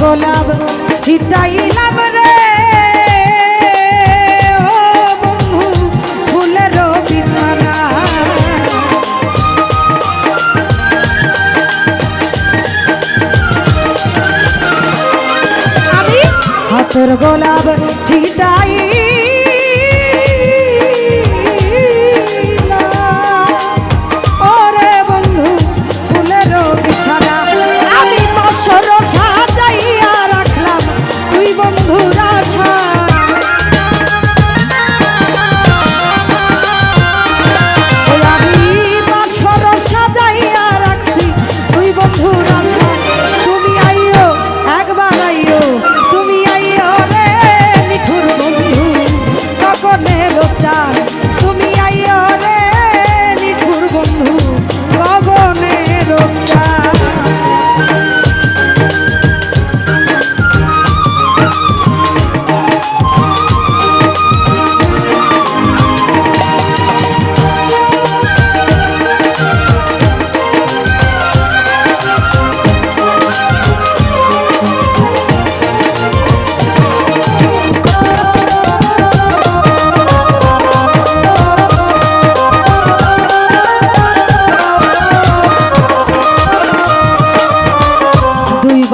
গোলাপ ছিটাইলাম রে। গোলাপ ছিটাই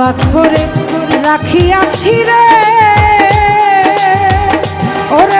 পাথরে রাখিয়াছি রে। ওরে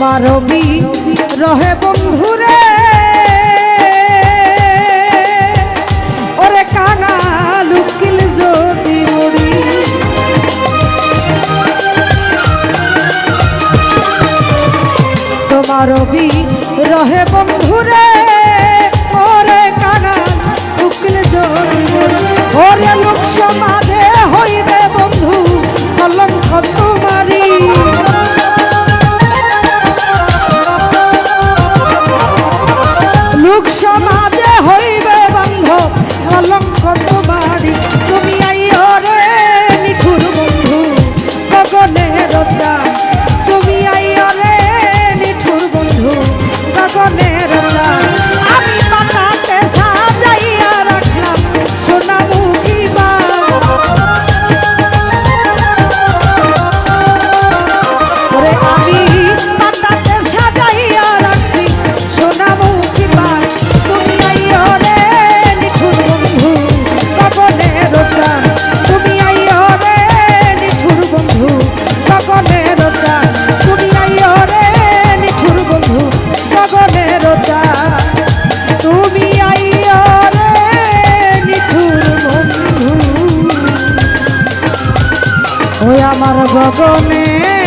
আমার রবি রহে বন্ধুরে। ওরে কানা লুকিল যদি মরি তোমার রবি রহে বন্ধুরে, ওরে কানা লুকিল যদি মরি ওরে লোক সমাজ আমার গগনে।